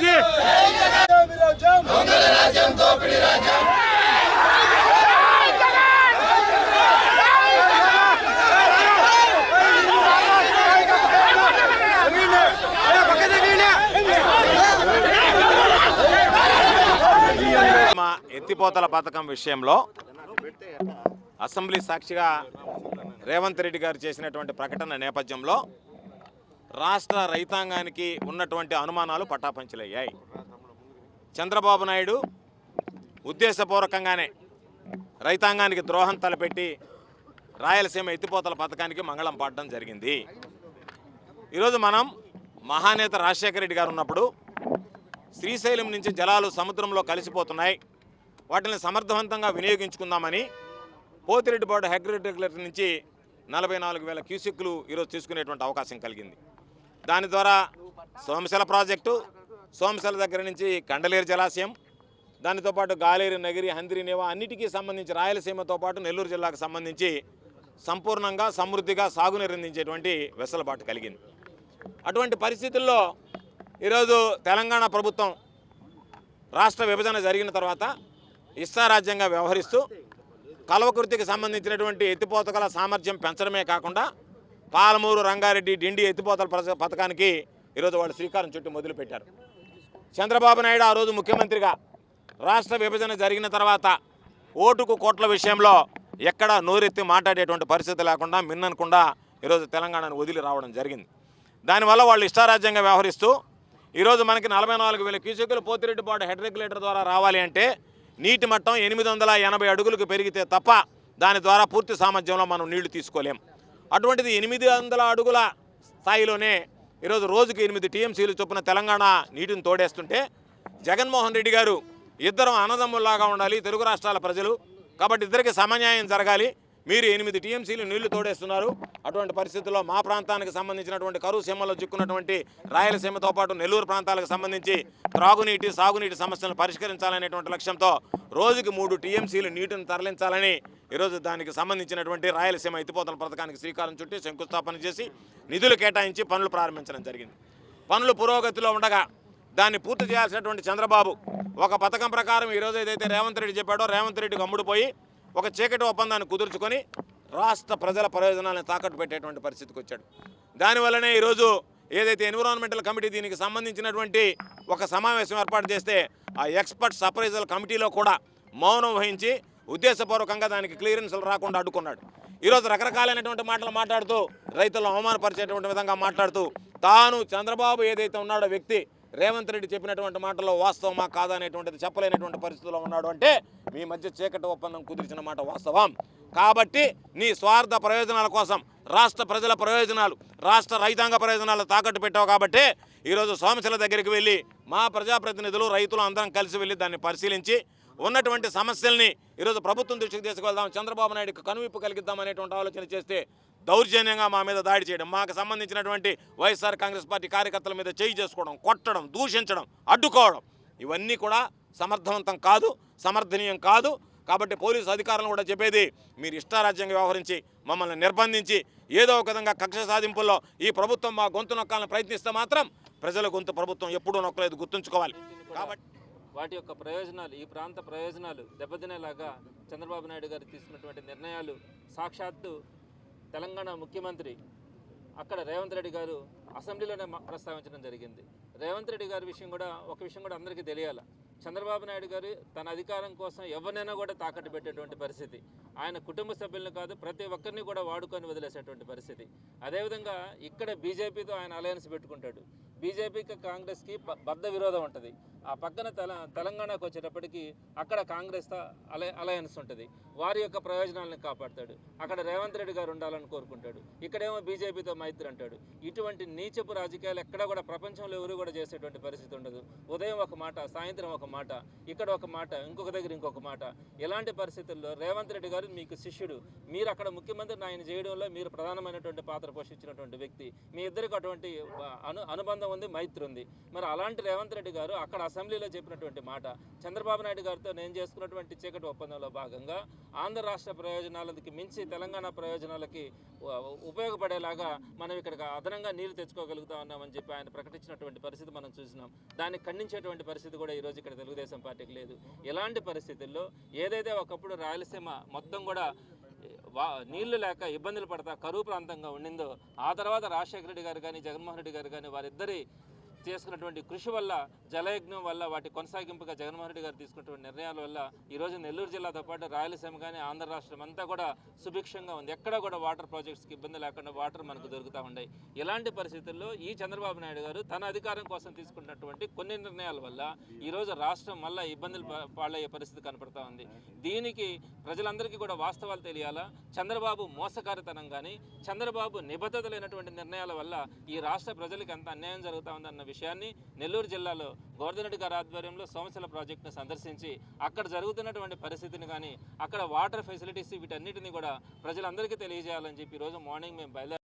జాతి ఎత్తిపోతల పథకం విషయంలో అసెంబ్లీ సాక్షిగా రేవంత్ రెడ్డి గారు చేసినటువంటి ప్రకటన నేపథ్యంలో రాష్ట్ర రైతాంగానికి ఉన్నటువంటి అనుమానాలు పట్టాపంచలయ్యాయి చంద్రబాబు నాయుడు ఉద్దేశపూర్వకంగానే రైతాంగానికి ద్రోహం తలపెట్టి రాయలసీమ ఎత్తిపోతల పథకానికి మంగళం పాడడం జరిగింది. ఈరోజు మనం మహానేత రాజశేఖర రెడ్డి గారు ఉన్నప్పుడు శ్రీశైలం నుంచి జలాలు సముద్రంలో కలిసిపోతున్నాయి. వాటిని సమర్థవంతంగా వినియోగించుకుందామని పోతిరెడ్డిపాడు హెగ్రెగ్యులేటర్ నుంచి నలభై నాలుగు వేల క్యూసెక్లు ఈరోజు తీసుకునేటువంటి అవకాశం కలిగింది. దాని ద్వారా సోమశల ప్రాజెక్టు సోమశల దగ్గర నుంచి కండలేరు జలాశయం దానితో పాటు గాలేరు నగిరి హందిరి నేవ అన్నిటికీ సంబంధించి రాయలసీమతో పాటు నెల్లూరు జిల్లాకు సంబంధించి సంపూర్ణంగా సమృద్ధిగా సాగునీరు అందించేటువంటి వెసులుబాటు కలిగింది. అటువంటి పరిస్థితుల్లో ఈరోజు తెలంగాణ ప్రభుత్వం రాష్ట్ర విభజన జరిగిన తర్వాత ఇష్టారాజ్యంగా వ్యవహరిస్తూ కలవకృతికి సంబంధించినటువంటి ఎత్తిపోతకల సామర్థ్యం పెంచడమే కాకుండా పాలమూరు రంగారెడ్డి డిండి ఎత్తిపోతల పథకానికి ఈరోజు వాళ్ళు శ్రీకారం చుట్టూ మొదలుపెట్టారు. చంద్రబాబు నాయుడు ఆ రోజు ముఖ్యమంత్రిగా రాష్ట్ర విభజన జరిగిన తర్వాత ఓటుకు కోట్ల విషయంలో ఎక్కడ నోరెత్తి మాట్లాడేటువంటి పరిస్థితి లేకుండా మిన్ననకుండా ఈరోజు తెలంగాణను వదిలి రావడం జరిగింది. దానివల్ల వాళ్ళు ఇష్టారాజ్యంగా వ్యవహరిస్తూ ఈరోజు మనకి నలభై నాలుగు వేల క్యూసెక్కులు పోతిరెడ్డిపాటు హెడ్ రెగ్యులేటర్ ద్వారా రావాలి అంటే నీటి మట్టం ఎనిమిది వందల ఎనభై అడుగులకు పెరిగితే తప్ప దాని ద్వారా పూర్తి సామర్థ్యంలో మనం నీళ్ళు తీసుకోలేం. అటువంటిది ఎనిమిది వందల అడుగుల స్థాయిలోనే ఈరోజు రోజుకి ఎనిమిది టీఎంసీలు చొప్పున తెలంగాణ నీటిని తోడేస్తుంటే జగన్మోహన్ రెడ్డి గారు ఇద్దరం అన్నదమ్ముల్లాగా ఉండాలి తెలుగు రాష్ట్రాల ప్రజలు. కాబట్టి ఇద్దరికి సమన్యాయం జరగాలి. మీరు ఎనిమిది టీఎంసీలు నీళ్ళు తోడేస్తున్నారు. అటువంటి పరిస్థితుల్లో మా ప్రాంతానికి సంబంధించినటువంటి కరువు సీమలో చిక్కున్నటువంటి రాయలసీమతో పాటు నెల్లూరు ప్రాంతాలకు సంబంధించి త్రాగునీటి సాగునీటి సమస్యలను పరిష్కరించాలనేటువంటి లక్ష్యంతో రోజుకి మూడు టీఎంసీలు నీటిని తరలించాలని ఈరోజు దానికి సంబంధించినటువంటి రాయలసీమ ఎత్తిపోతల పథకానికి శ్రీకారం చుట్టి శంకుస్థాపన చేసి నిధులు కేటాయించి పనులు ప్రారంభించడం జరిగింది. పనులు పురోగతిలో ఉండగా దాన్ని పూర్తి చేయాల్సినటువంటి చంద్రబాబు ఒక పథకం ప్రకారం ఈరోజు ఏదైతే రేవంత్ రెడ్డి చెప్పాడో రేవంత్ రెడ్డికి అమ్ముడుపోయి ఒక చీకటి ఒప్పందాన్ని కుదుర్చుకొని రాష్ట్ర ప్రజల ప్రయోజనాలను తాకట్టు పెట్టేటువంటి పరిస్థితికి వచ్చాడు. దానివల్లనే ఈరోజు ఏదైతే ఎన్విరాన్మెంటల్ కమిటీ దీనికి సంబంధించినటువంటి ఒక సమావేశం ఏర్పాటు చేస్తే ఆ ఎక్స్పర్ట్స్ అప్రైజల్ కమిటీలో కూడా మౌనం వహించి ఉద్దేశపూర్వకంగా దానికి క్లియరెన్స్లు రాకుండా అడ్డుకున్నాడు. ఈరోజు రకరకాలైనటువంటి మాటలు మాట్లాడుతూ రైతులను అవమానపరిచేటువంటి విధంగా మాట్లాడుతూ తాను చంద్రబాబు ఏదైతే ఉన్నాడో వ్యక్తి రేవంత్ రెడ్డి చెప్పినటువంటి మాటలో వాస్తవమా కాదనేటువంటిది చెప్పలేనటువంటి పరిస్థితిలో ఉన్నాడు అంటే మీ మధ్య చీకటి ఒప్పందం కుదిర్చిన మాట వాస్తవం. కాబట్టి నీ స్వార్థ ప్రయోజనాల కోసం రాష్ట్ర ప్రజల ప్రయోజనాలు రాష్ట్ర రైతాంగ ప్రయోజనాలు తాకట్టు పెట్టావు కాబట్టి ఈరోజు సోమశిల దగ్గరికి వెళ్ళి మా ప్రజాప్రతినిధులు రైతులు అందరం కలిసి వెళ్ళి దాన్ని పరిశీలించి ఉన్నటువంటి సమస్యల్ని ఈరోజు ప్రభుత్వం దృష్టికి తీసుకువెళ్దాం చంద్రబాబు నాయుడుకి కనువిప్పు కలిగిద్దాం అనేటువంటి ఆలోచన చేస్తే దౌర్జన్యంగా మా మీద దాడి చేయడం మాకు సంబంధించినటువంటి వైఎస్ఆర్ కాంగ్రెస్ పార్టీ కార్యకర్తల మీద చేయి చేసుకోవడం కొట్టడం దూషించడం అడ్డుకోవడం ఇవన్నీ కూడా సమర్థవంతం కాదు సమర్థనీయం కాదు. కాబట్టి పోలీసు అధికారులు కూడా చెప్పేది మీరు ఇష్టారాజ్యంగా వ్యవహరించి మమ్మల్ని నిర్బంధించి ఏదో ఒక విధంగా కక్ష సాధింపుల్లో ఈ ప్రభుత్వం మా గొంతు నొక్కాలని ప్రయత్నిస్తే మాత్రం ప్రజల గొంతు ప్రభుత్వం ఎప్పుడూ నొక్కలేదు గుర్తుంచుకోవాలి. కాబట్టి వాటి యొక్క ప్రయోజనాలు ఈ ప్రాంత ప్రయోజనాలు దెబ్బతినేలాగా చంద్రబాబు నాయుడు గారు తీసుకున్నటువంటి నిర్ణయాలు సాక్షాత్తు తెలంగాణ ముఖ్యమంత్రి అక్కడ రేవంత్ రెడ్డి గారు అసెంబ్లీలోనే ప్రస్తావించడం జరిగింది. రేవంత్ రెడ్డి గారి విషయం కూడా ఒక విషయం కూడా అందరికీ తెలియాలి. చంద్రబాబు నాయుడు గారు తన అధికారం కోసం ఎవరినైనా కూడా తాకట్టు పెట్టేటువంటి పరిస్థితి. ఆయన కుటుంబ సభ్యులను కాదు ప్రతి ఒక్కరిని కూడా వాడుకొని వదిలేసేటువంటి పరిస్థితి. అదేవిధంగా ఇక్కడ బీజేపీతో ఆయన అలయన్స్ పెట్టుకుంటాడు. బీజేపీకి కాంగ్రెస్కి బద్ద బద్ధ విరోధం ఉంటుంది. ఆ పక్కన తెల తెలంగాణకు వచ్చేటప్పటికి అక్కడ కాంగ్రెస్ అలయ అలయన్స్ ఉంటుంది. వారి యొక్క ప్రయోజనాలను కాపాడతాడు. అక్కడ రేవంత్ రెడ్డి గారు ఉండాలని కోరుకుంటాడు. ఇక్కడేమో బీజేపీతో మైత్రి అంటాడు. ఇటువంటి నీచపు రాజకీయాలు ఎక్కడ కూడా ప్రపంచంలో ఎవరు కూడా చేసేటువంటి పరిస్థితి ఉండదు. ఉదయం ఒక మాట సాయంత్రం ఒక మాట ఇక్కడ ఒక మాట ఇంకొక దగ్గర ఇంకొక మాట. ఇలాంటి పరిస్థితుల్లో రేవంత్ రెడ్డి గారు మీకు శిష్యుడు. మీరు అక్కడ ముఖ్యమంత్రిని ఆయన చేయడంలో మీరు ప్రధానమైనటువంటి పాత్ర పోషించినటువంటి వ్యక్తి. మీ ఇద్దరికి అటువంటి అను అనుబంధం ఉంది మైత్రి ఉంది. మరి అలాంటి రేవంత్ రెడ్డి గారు అక్కడ అసెంబ్లీలో చెప్పినటువంటి మాట చంద్రబాబు నాయుడు గారితో నేను చేసుకున్నటువంటి చీకటి ఒప్పందంలో భాగంగా ఆంధ్ర రాష్ట్ర ప్రయోజనాలకి మించి తెలంగాణ ప్రయోజనాలకి ఉపయోగపడేలాగా మనం ఇక్కడ అదనంగా నీళ్ళు తెచ్చుకోగలుగుతా ఉన్నామని చెప్పి ఆయన ప్రకటించినటువంటి పరిస్థితి మనం చూసినాం. దాన్ని ఖండించేటువంటి పరిస్థితి కూడా ఈరోజు ఇక్కడ తెలుగుదేశం పార్టీకి లేదు. ఎలాంటి పరిస్థితుల్లో ఏదైతే ఒకప్పుడు రాయలసీమ మొత్తం కూడా నీళ్ళు లేక ఇబ్బందులు పడతా కరువు ప్రాంతంగా ఉండిందో ఆ తర్వాత రాజశేఖర రెడ్డి గారు కానీ జగన్మోహన్ రెడ్డి గారు కానీ వారిద్దరి చేసుకున్నటువంటి కృషి వల్ల జలయజ్ఞం వల్ల వాటి కొనసాగింపుగా జగన్మోహన్ రెడ్డి గారు తీసుకున్నటువంటి నిర్ణయాల వల్ల ఈరోజు నెల్లూరు జిల్లాతో పాటు రాయలసీమ కానీ ఆంధ్ర రాష్ట్రం అంతా కూడా సుభిక్షంగా ఉంది. ఎక్కడ కూడా వాటర్ ప్రాజెక్ట్స్కి ఇబ్బంది లేకుండా వాటర్ మనకు దొరుకుతూ ఉన్నాయి. ఇలాంటి పరిస్థితుల్లో ఈ చంద్రబాబు నాయుడు గారు తన అధికారం కోసం తీసుకున్నటువంటి కొన్ని నిర్ణయాల వల్ల ఈరోజు రాష్ట్రం మళ్ళీ ఇబ్బందులు పాలయ్యే పరిస్థితి కనపడతా ఉంది. దీనికి ప్రజలందరికీ కూడా వాస్తవాలు తెలియాలా? చంద్రబాబు మోసకారితనం కానీ చంద్రబాబు నిబద్ధత లేనటువంటి నిర్ణయాల వల్ల ఈ రాష్ట్ర ప్రజలకు ఎంత అన్యాయం జరుగుతూ ఉందన్న విషయాన్ని నెల్లూరు జిల్లాలో గోవర్ధనరెడ్డి గారి ఆధ్వర్యంలో సోమశల ప్రాజెక్టును సందర్శించి అక్కడ జరుగుతున్నటువంటి పరిస్థితిని కానీ అక్కడ వాటర్ ఫెసిలిటీస్ వీటన్నిటిని కూడా ప్రజలందరికీ తెలియజేయాలని చెప్పి ఈరోజు మార్నింగ్ మేము బయలుదేరి.